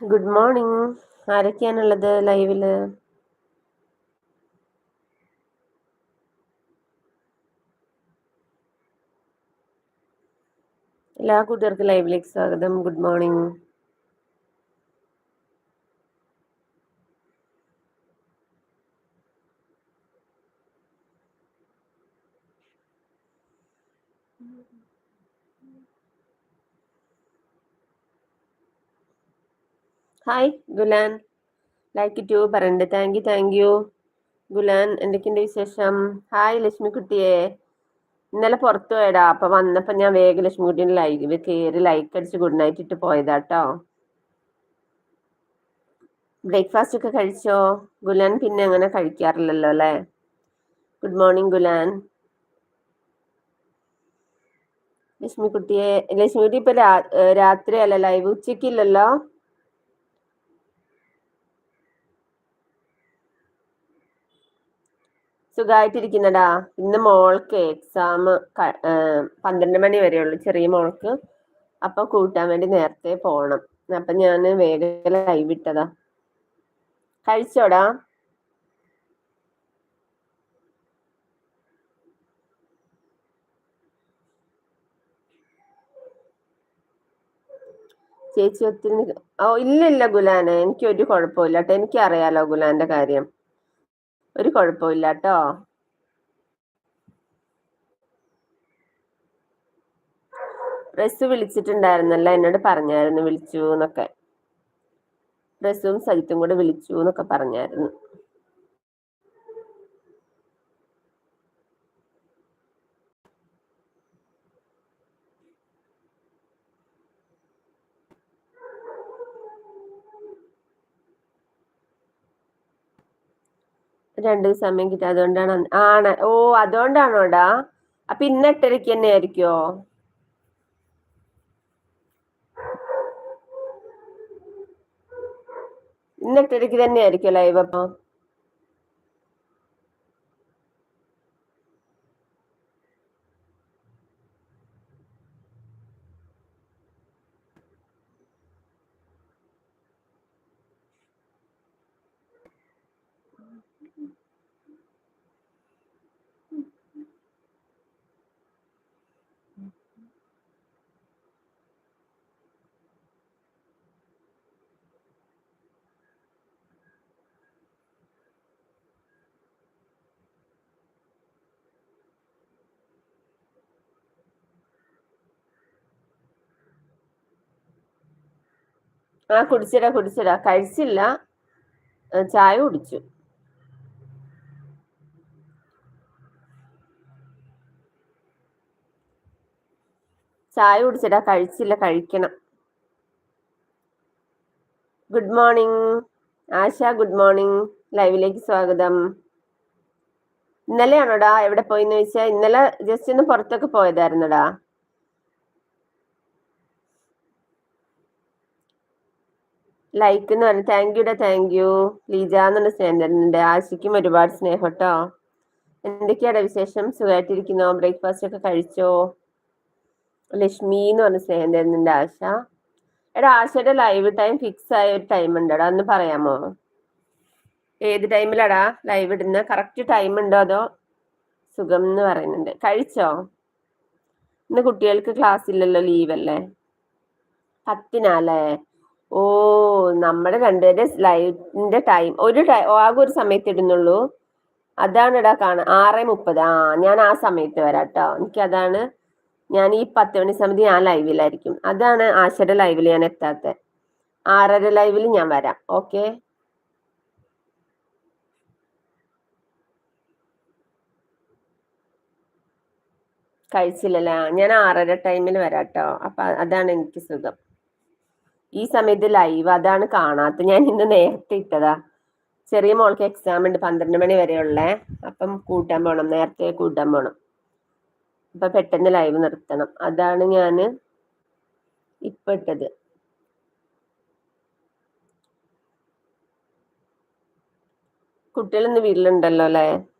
Good morning. ആരൊക്കെയാണുള്ളത് ലൈവിൽ? എല്ലാ കൂട്ടുകാർക്കും ലൈവിലേക്ക് സ്വാഗതം. Good morning. Hi Gulan like to പറയണ്ട് thank you thank you Gulan എന്തൊക്കെയുണ്ട് വിശേഷം? ഹായ് ലക്ഷ്മി കുട്ടിയെ ഇന്നലെ പുറത്തു പോയടാ. അപ്പൊ വന്നപ്പോ ഞാൻ വേഗം ലക്ഷ്മി കുട്ടീന്റെ ലൈവ് കയറി ലൈക്ക് അടിച്ച് ഗുഡ് നൈറ്റ് ഇട്ട് പോയതാട്ടോ ബ്രേക്ക്ഫാസ്റ്റ് ഒക്കെ കഴിച്ചോ? ഗുലാൻ പിന്നെ അങ്ങനെ കഴിക്കാറില്ലല്ലോ അല്ലേ? ഗുഡ് മോർണിംഗ് ഗുലാൻ ലക്ഷ്മി കുട്ടിയെ ലക്ഷ്മി കുട്ടി ഇപ്പൊ രാത്രി അല്ല ലൈവ് ഉച്ചക്കില്ലല്ലോ സുഖമായിട്ടിരിക്കുന്നടാ ഇന്ന് മോൾക്ക് എക്സാം പന്ത്രണ്ട് മണി വരെ ഉള്ളു ചെറിയ മോൾക്ക്. അപ്പൊ കൂട്ടാൻ വേണ്ടി നേരത്തെ പോണം. അപ്പൊ ഞാൻ വേഗം ലൈവ് ഇട്ടതാ. കഴിച്ചോടാ? ചേച്ചി ഒത്തിരി ഓ ഇല്ല ഇല്ല ഗുലാനെ. എനിക്ക് ഒരു കുഴപ്പമില്ല കേട്ടോ എനിക്കറിയാലോ ഗുലാന്റെ കാര്യം. ഒരു കുഴപ്പമില്ല കേട്ടോ. പ്രസ് വിളിച്ചിട്ടുണ്ടായിരുന്നല്ലോ എന്നോട് പറഞ്ഞായിരുന്നു വിളിച്ചു എന്നൊക്കെ. പ്രസും സജിത്തും കൂടെ വിളിച്ചു എന്നൊക്കെ പറഞ്ഞായിരുന്നു. രണ്ട് സമയം കിട്ടി. അതുകൊണ്ടാണ് ആണ്. ഓ അതുകൊണ്ടാണോടാ അപ്പൊ ഇന്ന് എട്ടരയ്ക്ക് തന്നെ ആയിരിക്കോ? ഇന്ന് എട്ടരയ്ക്ക് തന്നെ ആയിരിക്കും ലൈവ് അപ്പൊ? ആ കുടിച്ചിടാ കുടിച്ചിടാ കഴിച്ചില്ല. ചായ കുടിച്ചു. ചായ കുടിച്ചിടാ കഴിച്ചില്ല കഴിക്കണം. Good morning. Asha good morning. ലൈവിലേക്ക് സ്വാഗതം. ഇന്നലെയാണോടാ? എവിടെ പോയിന്ന് ചോദിച്ചാൽ ഇന്നലെ ജസ്റ്റ് ഒന്ന് പുറത്തൊക്കെ പോയതായിരുന്നടാ. ലൈക്ക് എന്ന് പറഞ്ഞു താങ്ക് യുടെ താങ്ക് യു ലീജ എന്നുള്ള സ്നേഹം ആശിക്കും ഒരുപാട് സ്നേഹം കേട്ടോ എന്തൊക്കെയാണ് വിശേഷം? സുഖമായിട്ടിരിക്കുന്നോ ബ്രേക്ക്ഫാസ്റ്റ് ഒക്കെ കഴിച്ചോ? ലക്ഷ്മി എന്ന് പറഞ്ഞ സ്നേഹം തരുന്നുണ്ട് ആശ. എടാ ആശയുടെ ലൈവ് ടൈം ഫിക്സ് ആയ ഒരു ടൈം ഉണ്ടോടാ. ഒന്ന് പറയാമോ? ഏത് ടൈമിലാടാ ലൈവ് ഇടുന്ന? കറക്റ്റ് ടൈം ഉണ്ടോ അതോ? സുഖം എന്ന് പറയുന്നുണ്ട്. കഴിച്ചോ? ഇന്ന് കുട്ടികൾക്ക് ക്ലാസ് ഇല്ലല്ലോ ലീവല്ലേ പത്തിനാലേ? ഓ നമ്മുടെ രണ്ടുപേരുടെ ലൈവിന്റെ ടൈം ഒരു ടൈം ആകെ ഒരു സമയത്ത് ഇടുന്നുള്ളൂ. അതാണ് ഇടാ കാണാൻ ആറ് മുപ്പത്. ആ ഞാൻ ആ സമയത്ത് വരാം കേട്ടോ എനിക്ക് അതാണ് ഞാൻ ഈ പത്ത് മണി സമയത്ത് ഞാൻ ലൈവിലായിരിക്കും അതാണ് ആശയുടെ ലൈവിൽ ഞാൻ എത്താത്തത് ആറര ലൈവിൽ ഞാൻ വരാം. ഓക്കെ? കഴിച്ചില്ലല്ലേ? ഞാൻ ആറര ടൈമിൽ വരാം കേട്ടോ അപ്പൊ അതാണ് എനിക്ക് സുഖം. ഈ സമയത്ത് ലൈവ് അതാണ് കാണാത്ത. ഞാൻ ഇന്ന് നേരത്തെ ഇട്ടതാ. ചെറിയ മോൾക്ക് എക്സാം ഉണ്ട് പന്ത്രണ്ട് മണി വരെ ഉള്ളേ. അപ്പം കൂട്ടാൻ പോണം നേരത്തെ കൂട്ടാൻ പോണം. അപ്പൊ പെട്ടെന്ന് ലൈവ് നിർത്തണം. അതാണ് ഞാൻ ഇപ്പൊ ഇട്ടത്. കുട്ടികളൊന്ന് വീട്ടിലുണ്ടല്ലോ അല്ലേ?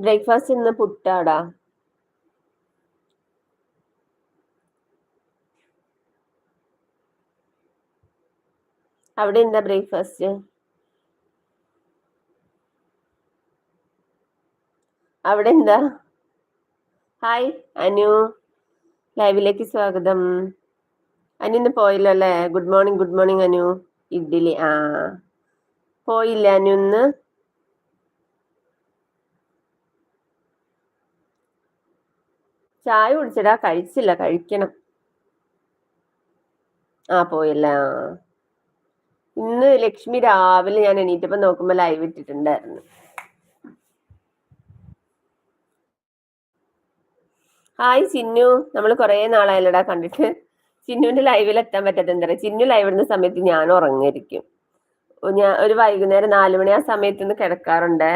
ബ്രേക്ക്ഫാസ്റ്റ് ഇന്ന് പുട്ടാടാ. അവിടെ എന്താ ബ്രേക്ക്ഫാസ്റ്റ്? അവിടെ എന്താ? ഹായ് അനു. ലൈവിലേക്ക് സ്വാഗതം. അനു ഇന്ന് പോയില്ലോ അല്ലേ? Good morning good morning Anu. Idli ആ. പോയില്ല അനു ഇന്ന്. ചായ കുടിച്ചടാ കഴിച്ചില്ല കഴിക്കണം. ആ പോയില്ല. ഇന്ന് ലക്ഷ്മി രാവിലെ ഞാൻ എണീറ്റപ്പോ നോക്കുമ്പോ ലൈവ് ഇട്ടിട്ടുണ്ടായിരുന്നു. ഹായ് ചിന്നു. നമ്മൾ കുറേ നാളായല്ലടാ കണ്ടിട്ട്. ചിന്നുവിന്റെ ലൈവിൽ എത്താൻ പറ്റാത്ത എന്താ പറയുക ചിന്നു ലൈവ് ഇടുന്ന സമയത്ത് ഞാൻ ഉറങ്ങിയിരിക്കും ഞാൻ ഒരു വൈകുന്നേരം നാലു മണി ആ സമയത്ത് നിന്ന് കിടക്കാറുണ്ട്.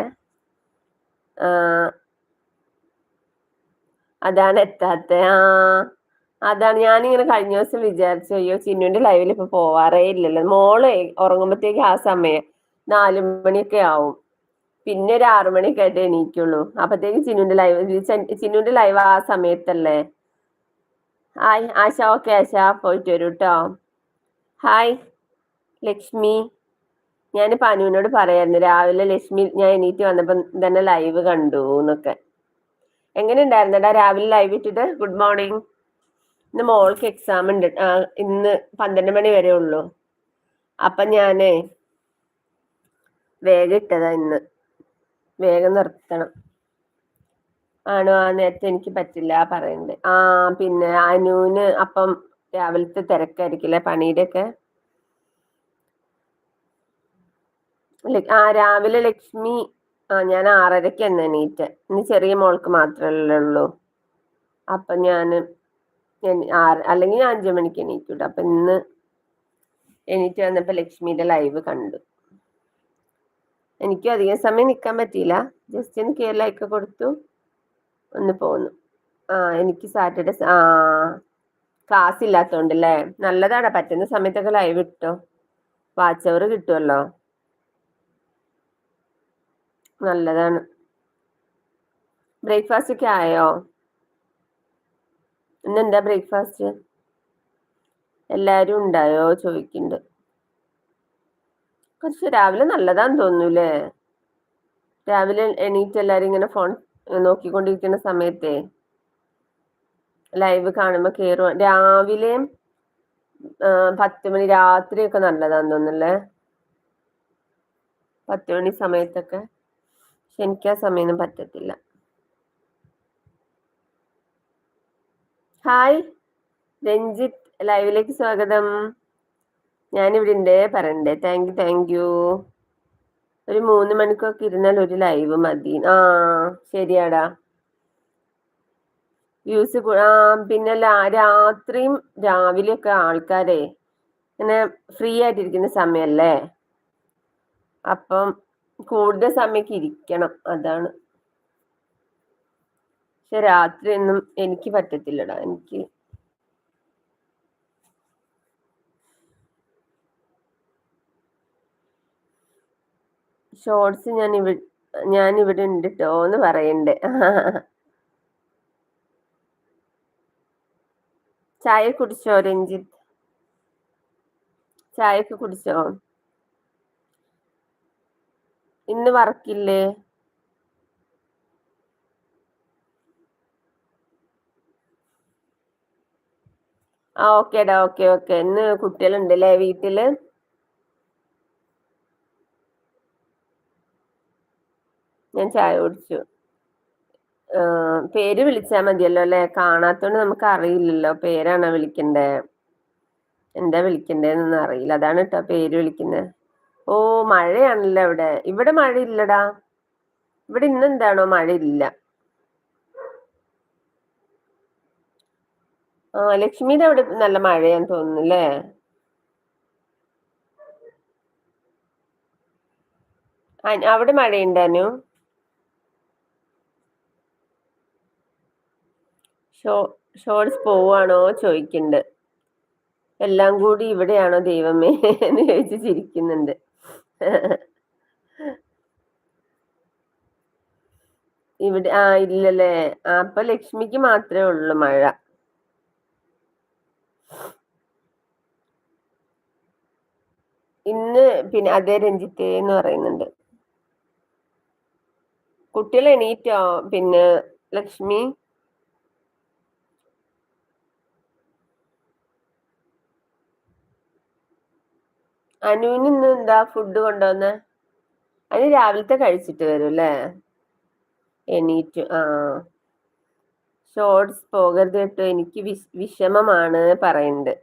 അതാണ് എത്താത്ത. ആ അതാണ്. ഞാനിങ്ങനെ കഴിഞ്ഞ ദിവസം വിചാരിച്ചു അയ്യോ ചിന്നുവിന്റെ ലൈവിൽ ഇപ്പൊ പോവാറേ ഇല്ലല്ലോ. മോൾ ഉറങ്ങുമ്പോഴത്തേക്ക് ആ സമയം നാലു മണിയൊക്കെ ആവും. പിന്നെ ഒരു ആറു മണിയൊക്കെ ആയിട്ട് എണീക്കുള്ളൂ. അപ്പത്തേക്ക് ചിന്നുവിന്റെ ലൈവ് ചിന്നുവിന്റെ ലൈവ് ആ സമയത്തല്ലേ? Hi Asha okay Asha. പോയിട്ട് വരൂ കേട്ടോ ഹായ് ലക്ഷ്മി. ഞാൻ പനുവിനോട് പറയായിരുന്നു രാവിലെ ലക്ഷ്മി ഞാൻ എണീറ്റ് വന്നപ്പോൾ തന്നെ ലൈവ് കണ്ടു എന്നൊക്കെ എങ്ങനെ ഉണ്ടായിരുന്നടാ രാവിലെ ലൈവ് ഇട്ടിട്ട് ഗുഡ് മോർണിംഗ് ഇന്ന് മോൾക്ക് എക്സാം ഉണ്ട്. ഇന്ന് പന്ത്രണ്ട് മണി വരെ ഉള്ളൂ. അപ്പൊ ഞാനേ വേഗം ഇട്ടതാ ഇന്ന്. വേഗം നിർത്തണം. ആണോ? ആ നേരത്തെ എനിക്ക് പറ്റില്ല പറയണ്ട്. ആ പിന്നെ അനുവിന് അപ്പം രാവിലത്തെ തിരക്കായിരിക്കില്ലേ പണിയുടെ ഒക്കെ ആ രാവിലെ ലക്ഷ്മി ആ ഞാൻ ആറരയ്ക്ക് എന്ന് എണീറ്റ് ഇന്ന് ചെറിയ മോൾക്ക് മാത്രമല്ലേ ഉള്ളൂ. അപ്പം ഞാൻ ആറ് അല്ലെങ്കിൽ ഞാൻ അഞ്ചു മണിക്ക് എണീക്കൂട്ടോ അപ്പം ഇന്ന് എണീറ്റ് വന്നപ്പോൾ ലക്ഷ്മിയുടെ ലൈവ് കണ്ടു. എനിക്ക് അധികം സമയം നിൽക്കാൻ പറ്റിയില്ല. ജസ്റ്റ് ഒന്ന് കേരളയൊക്കെ കൊടുത്തു. ഒന്ന് പോന്നു. ആ എനിക്ക് സാറ്റർഡേ ആ ക്ലാസ് ഇല്ലാത്തോണ്ടല്ലേ നല്ലതാണ് പറ്റുന്ന സമയത്തൊക്കെ ലൈവ് ഇട്ടോ വാച്ച് കിട്ടുമല്ലോ നല്ലതാണ്. ബ്രേക്ക്ഫാസ്റ്റ് ഒക്കെ ആയോ? ഇന്നെന്താ ബ്രേക്ക്ഫാസ്റ്റ് എല്ലാരും ഉണ്ടായോ? ചോദിക്കുന്നുണ്ട് കുറച്ച് രാവിലെ നല്ലതാന്ന് തോന്നൂലേ രാവിലെ എണീറ്റ് എല്ലാരും ഇങ്ങനെ ഫോൺ നോക്കിക്കൊണ്ടിരിക്കുന്ന സമയത്തെ ലൈവ് കാണുമ്പോൾ കേറുക രാവിലെയും പത്ത് മണി രാത്രിയൊക്കെ നല്ലതാന്ന് തോന്നുന്നല്ലേ? പത്ത് മണി സമയത്തൊക്കെ. എനിക്ക് ആ സമയമൊന്നും പറ്റത്തില്ല. ഹായ് രഞ്ജിത്ത് ലൈവിലേക്ക് സ്വാഗതം. ഞാനിവിടെ ഉണ്ട് പറയണ്ടേ? താങ്ക് യു താങ്ക് യു ഒരു മൂന്ന് മണിക്കൊക്കെ ഇരുന്നാൽ ഒരു ലൈവ് മതി. ആ ശരിയാടാ. വ്യൂസ് ആ പിന്നെ രാത്രിയും രാവിലെയൊക്കെ ആൾക്കാരെ ഇങ്ങനെ ഫ്രീ ആയിട്ടിരിക്കുന്ന സമയല്ലേ? അപ്പം കൂടുതൽ സമയക്ക് ഇരിക്കണം അതാണ്. പക്ഷെ രാത്രി ഒന്നും എനിക്ക് പറ്റത്തില്ലടാ എനിക്ക് ഷോർട്സ് ഞാൻ ഇവിടെ ഞാൻ ഇവിടെ ഉണ്ട് കേട്ടോ എന്ന് പറയണ്ടേ. ചായ കുടിച്ചോ രഞ്ജിത്ത്? ചായ ഒക്കെ കുടിച്ചോ? ഇന്ന് വർക്കില്ലേ? ആ ഓക്കേടാ ഓക്കെ ഓക്കെ ഇന്ന് കുട്ടികളുണ്ട് അല്ലേ വീട്ടിൽ? ഞാൻ ചായ കുടിച്ചു. പേര് വിളിച്ചാൽ മതിയല്ലോ അല്ലെ? കാണാത്തോണ്ട് നമുക്ക് അറിയില്ലല്ലോ. പേരാണോ വിളിക്കണ്ടേ? എന്താ വിളിക്കണ്ടേന്നൊന്നും അറിയില്ല. അതാണ് കേട്ടോ പേര് വിളിക്കുന്നത് ഓ മഴയാണല്ലോ ഇവിടെ ഇവിടെ മഴയില്ലടാ. ഇവിടെ ഇന്നെന്താണോ മഴയില്ല. ആ ലക്ഷ്മിയുടെ അവിടെ നല്ല മഴയാന്ന് തോന്നുന്നു അല്ലേ? അവിടെ മഴയുണ്ടാനു ഷോ ഷോർട്സ് പോവാണോ ചോദിക്കുന്നുണ്ട്. എല്ലാം കൂടി ഇവിടെയാണോ ദൈവമേ എന്ന് ചോദിച്ചു ചിരിക്കുന്നുണ്ട്. ഇവിടെ ആ ഇല്ലല്ലേ. അപ്പൊ ലക്ഷ്മിക്ക് മാത്രമേ ഉള്ളൂ മഴ. ഇന്ന് പിന്നെ അതേ രഞ്ജിത്തേ എന്ന് പറയുന്നുണ്ട്. കുട്ടികൾ എണീറ്റോ പിന്നെ ലക്ഷ്മി? അനുവിന് ഇന്ന് എന്താ ഫുഡ് കൊണ്ടുവന്ന? അനു രാവിലത്തെ കഴിച്ചിട്ട് വരും അല്ലേ? എണീറ്റു ആ. ഷോർട്സ് പോകരുത് കേട്ടോ എനിക്ക് വിഷമമാണ് പറയുന്നുണ്ട്.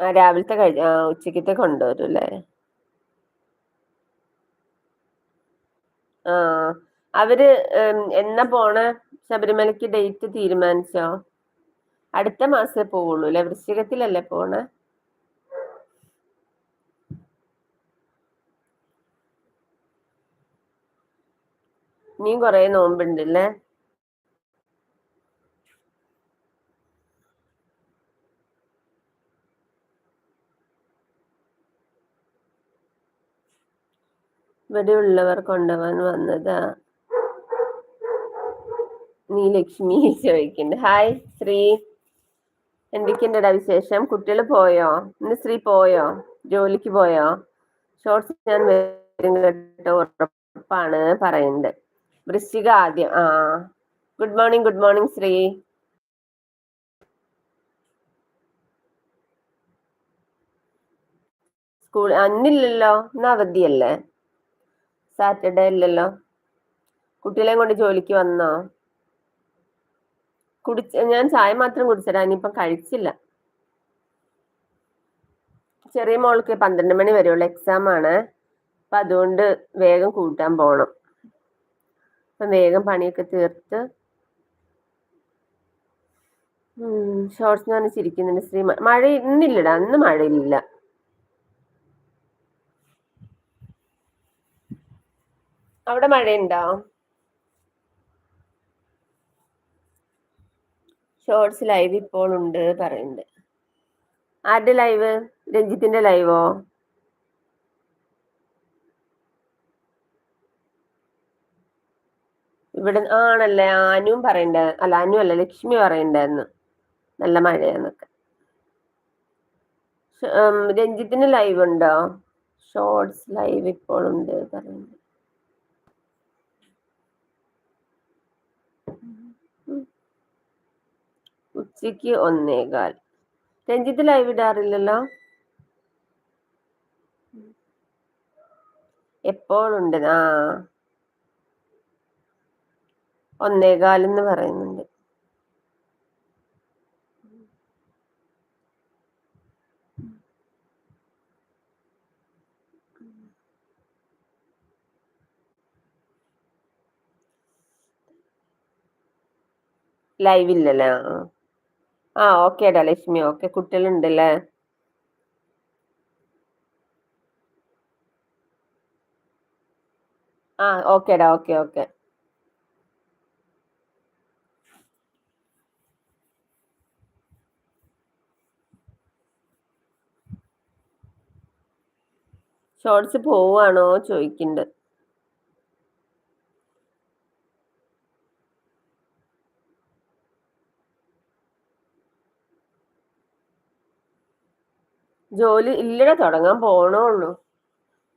ആ രാവിലത്തെ കഴി ഉച്ചക്കത്തെ കൊണ്ടുവരും അല്ലേ? ആ അവർ എന്നാ പോണ? ശബരിമലക്ക് ഡേറ്റ് തീരുമാനിച്ചോ? അടുത്ത മാസേ പോവുള്ളൂ അല്ലെ? വൃശ്ചികത്തിലല്ലേ പോണ? നീ കൊറേ നോമ്പുണ്ടല്ലേ? ഉള്ളവർ കൊണ്ടുപോകാൻ വന്നതാ. നീ ലക്ഷ്മി ചോദിക്കണ്ട് ഹായ് ശ്രീ എന്തൊക്കെയുണ്ടടാ വിശേഷം? കുട്ടികൾ പോയോ? ഇന്ന് ശ്രീ പോയോ? ജോലിക്ക് പോയോ? ഷോർട്സ് ഞാൻ വരും കേട്ടോ ഉറപ്പാണ് പറയുന്നത് വൃശ്ചിക ആദ്യം. ആ. Good morning good morning Sree. School അന്നില്ലല്ലോ ഇന്ന് അവധിയല്ലേ? സാറ്റർഡേ ഇല്ലല്ലോ. കുട്ടികളെയും കൊണ്ട് ജോലിക്ക് വന്നോ? കുടിച്ച ഞാൻ ചായ മാത്രം കുടിച്ചടാ ഇനിയിപ്പം കഴിച്ചില്ല. ചെറിയ മോൾക്ക് പന്ത്രണ്ട് മണി വരെയുള്ള എക്സാം ആണ്. അപ്പൊ അതുകൊണ്ട് വേഗം കൂട്ടാൻ പോണം. അപ്പൊ വേഗം പണിയൊക്കെ തീർത്ത്. ഷോർട്സ് ഞാൻ ചിരിക്കുന്നുണ്ട് ശ്രീ മഴ ഇന്നില്ലടാ അന്ന് മഴയില്ല. അവിടെ മഴയുണ്ടോ? ഷോർട്സ് ലൈവ് ഇപ്പോൾ ഉണ്ട് പറയുന്നുണ്ട്. ആരുടെ ലൈവ് രഞ്ജിത്തിന്റെ ലൈവോ ഇവിടെ ആണല്ലേ ആനുവും പറയണ്ട അല്ല അനു അല്ല ലക്ഷ്മി പറയണ്ടായിരുന്നു. നല്ല മഴയാന്നൊക്കെ. രഞ്ജിത്തിന് ലൈവ് ഉണ്ടോ? ഷോർട്സ് ലൈവ് ഇപ്പോൾ ഉണ്ട് പറയുന്നത് ഉച്ചയ്ക്ക് ഒന്നേകാൽ. രഞ്ജിത്ത് ലൈവ് ഇടാറില്ലല്ലോ എപ്പോഴുണ്ട്. ആ. ഒന്നേകാൽ എന്ന് പറയുന്നുണ്ട് ലൈവ് ഇല്ലല്ലേ ആ ഓക്കേടാ ലക്ഷ്മി. ഓക്കെ കുട്ടികളുണ്ടല്ലേ? ആ ഓക്കേടാ ഓക്കെ ഓക്കെ ഷോർട്സ് പോവാണോ? ചോദിക്കുന്നുണ്ട് ജോലി ഇല്ലട തുടങ്ങാൻ പോണുള്ളൂ.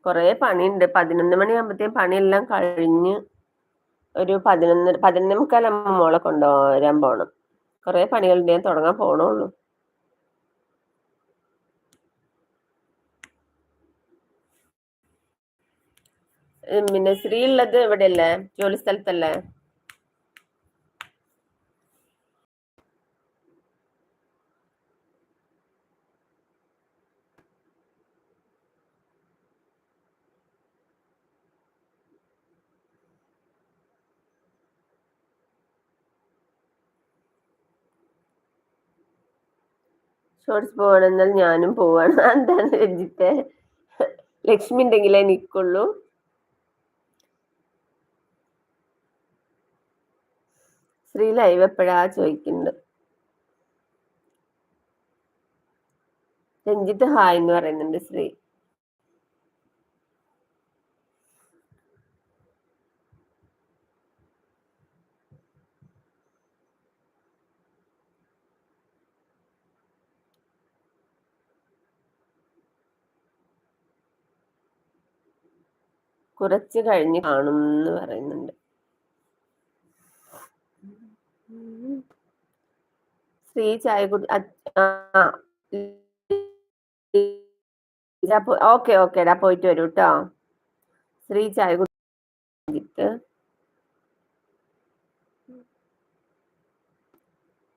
കുറേ പണിയുണ്ട്. പതിനൊന്ന് മണിയാകുമ്പത്തേക്കും പണിയെല്ലാം കഴിഞ്ഞ് ഒരു പതിനൊന്ന് പതിനൊന്ന് മുക്കാലാകുമ്പോൾ മോളെ കൊണ്ടുവരാൻ പോണം. കുറേ പണികളുണ്ട്. ഞാൻ തുടങ്ങാൻ പോണുള്ളൂ. പിന്നെ സ്ത്രീ ഉള്ളത് എവിടെയല്ലേ? ജോലി സ്ഥലത്തല്ലേ? ഷോർട്സ് പോകണമെന്നാൽ ഞാനും പോവാണ്. എന്താണ് രഞ്ജിത്തെ. ലക്ഷ്മി ഉണ്ടെങ്കിലേ നിൽക്കുള്ളൂ ശ്രീ ലൈവ് എപ്പോഴാ ചോദിക്കുന്നുണ്ട് രഞ്ജിത്ത് ഹായ് എന്ന് പറയുന്നുണ്ട് ശ്രീ. കുറച്ച് കഴിഞ്ഞ് കാണും എന്ന് പറയുന്നുണ്ട്. ശ്രീ ചായക്കുടി ഓക്കെ ഓക്കേടാ പോയിട്ട് വരൂ കേട്ടോ ശ്രീ ഓക്കെ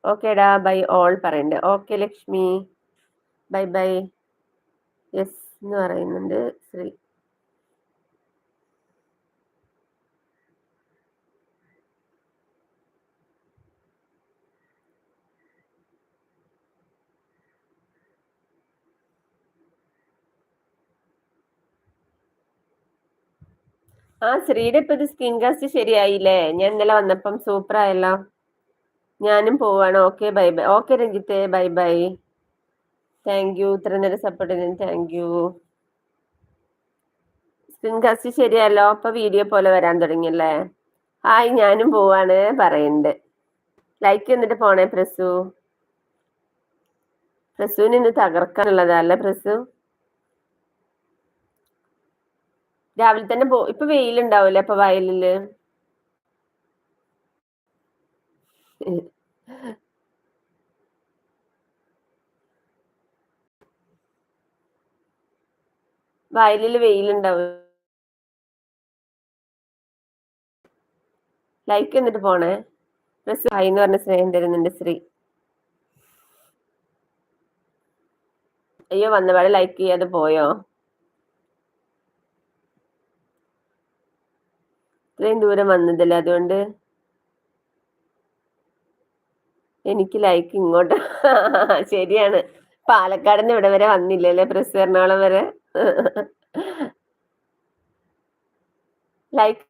ഓക്കേടാ ബൈ ഓൾ പറയണ്ട്. Okay Lakshmi. Bye bye. Yes എന്ന് പറയുന്നുണ്ട് ശ്രീ. ആ ശ്രീയുടെ ഇപ്പൊ സ്കിൻ കാസ്റ്റ് ശരിയായില്ലേ? ഞാൻ ഇന്നലെ വന്നപ്പം സൂപ്പർ ആയല്ലോ ഞാനും പോവാണ്. ഓക്കെ ബൈ ബൈ ഓക്കെ രഞ്ജിത്തേ ബൈ ബൈ താങ്ക് യു ഇത്ര നേരം സപ്പോർട്ട് ചെയ്തതിന് താങ്ക് യു സ്കിൻ കാസ്റ്റ് ശരിയല്ലോ അപ്പൊ വീഡിയോ പോലെ വരാൻ തുടങ്ങി തുടങ്ങിയല്ലേ? ഹായ് ഞാനും പോവാണ്. പറയുന്നുണ്ട് ലൈക്ക് എന്നിട്ട് പോണേ പ്രസു. പ്രസുവിന് ഇന്ന് തകർക്കാനുള്ളതല്ലേ പ്രസു? രാവിലെ തന്നെ പോ ഇപ്പൊ വെയിലുണ്ടാവൂലേ അപ്പൊ വയലിൽ? വയലിൽ വെയിലുണ്ടാവും. ലൈക്ക് എന്നിട്ട് പോണേ. പ്ലസ് ഹൈ എന്ന് പറഞ്ഞ സ്നേഹം തരുന്നുണ്ട് ശ്രീ അയ്യോ വന്നപാടെ ലൈക്ക് ചെയ്യാതെ പോയോ? ഇത്രയും ദൂരം വന്നതല്ലേ? അതുകൊണ്ട് എനിക്ക് ലൈക്ക് ഇങ്ങോട്ട്. ശരിയാണ്. പാലക്കാട് നിന്ന് ഇവിടെ വരെ വന്നില്ലല്ലേ പ്രസ് എറണാകുളം വരെ? ലൈക്ക്